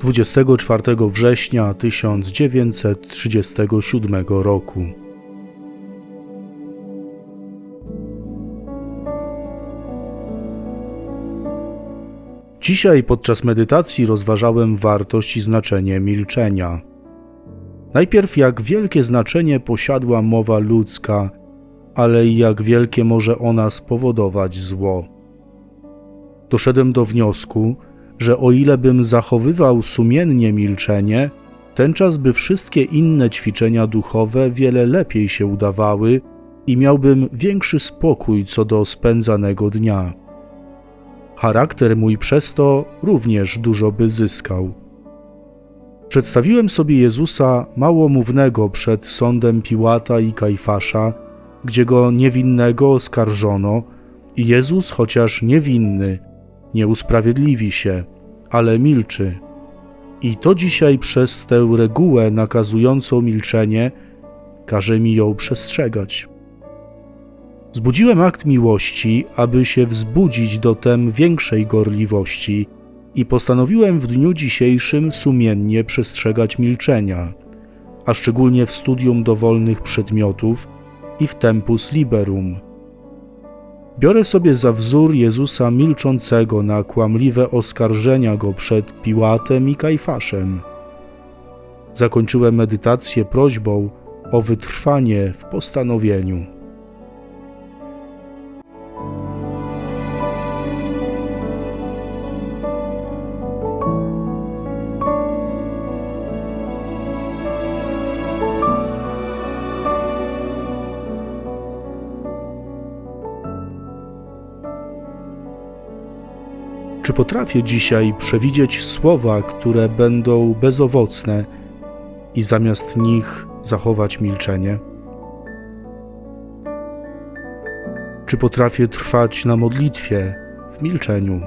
24 września 1937 roku. Dzisiaj podczas medytacji rozważałem wartość i znaczenie milczenia. Najpierw jak wielkie znaczenie posiadła mowa ludzka, ale i jak wielkie może ona spowodować zło. Doszedłem do wniosku, że o ile bym zachowywał sumiennie milczenie, ten czas by wszystkie inne ćwiczenia duchowe wiele lepiej się udawały i miałbym większy spokój co do spędzanego dnia. Charakter mój przez to również dużo by zyskał. Przedstawiłem sobie Jezusa małomównego przed sądem Piłata i Kajfasza, gdzie go niewinnego oskarżono, i Jezus, chociaż niewinny, nie usprawiedliwi się, ale milczy. I to dzisiaj przez tę regułę nakazującą milczenie każe mi ją przestrzegać. Zbudziłem akt miłości, aby się wzbudzić do tem większej gorliwości i postanowiłem w dniu dzisiejszym sumiennie przestrzegać milczenia, a szczególnie w studium dowolnych przedmiotów i w tempus liberum. Biorę sobie za wzór Jezusa milczącego na kłamliwe oskarżenia go przed Piłatem i Kajfaszem. Zakończyłem medytację prośbą o wytrwanie w postanowieniu. Czy potrafię dzisiaj przewidzieć słowa, które będą bezowocne i zamiast nich zachować milczenie? Czy potrafię trwać na modlitwie w milczeniu?